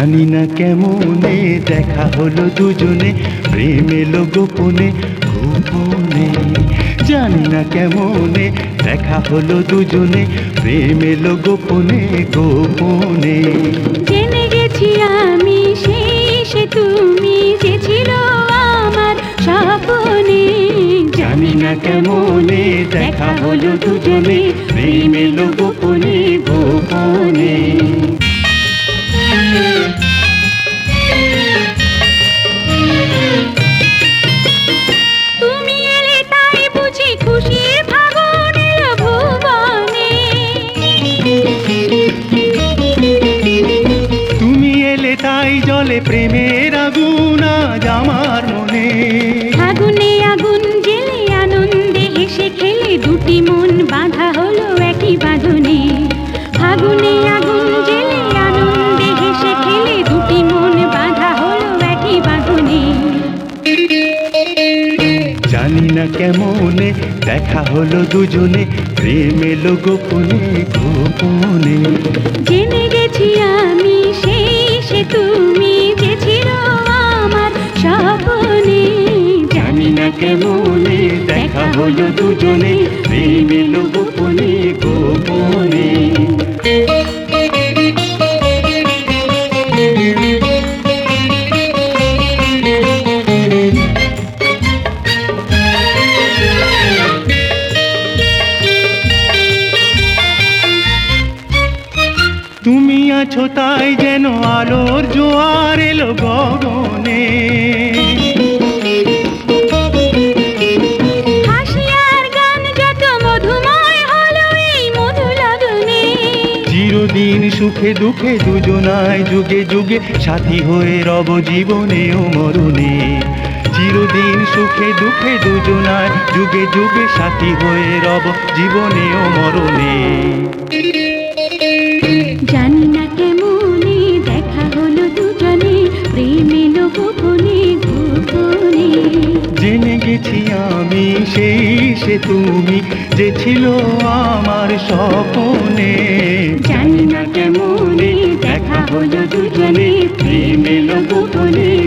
জানি না কেমনে দেখা হলো দুজনে প্রেম এলো গোপনে গোপনে। জানি না কেমনে দেখা হলো দুজনে প্রেম এলো গোপনে গোপনে। জেনে গেছি আমি শেষে তুমি যে ছিল আমার স্বপনে। জানি না কেমনে দেখা হলো দুজনে প্রেম এলো গোপনে গোপনে। প্রেমের আগুন আজ আমার মনে। ফাগুনে আগুন জেলে আনন্দে হেসে খেলে দুটি মন বাঁধা হলো একই বাঁধনে। ফাগুনে আগুন জেলে আনন্দে হেসে খেলে দুটি মন বাঁধা হলো একই বাঁধনে। জানি না কেমনে দেখা হলো দুজনে প্রেম এলো গোপনে গোপনে। জেনে গেছি কেমনে দেখা হলো দুজনে প্রেম এলো গোপনে গোপনে। তুমি আছো তাই যেন আলোর জোয়ার এলো গগনে। চিরদিন সুখে দুঃখে দুজনায় যুগে যুগে সাথী হয়ে রব জীবনে ও মরণে। চিরদিন সুখে দুঃখে দুজনায় যুগে যুগে সাথী হয়ে রব জীবনে ও মরণে। জানি না কেমনে দেখা হলো দুজনে প্রেম গোপনে গোপনে। জেনে গেছি আমি সেই সে তুমি যে ছিল আমার স্বপনে। দেখা হলো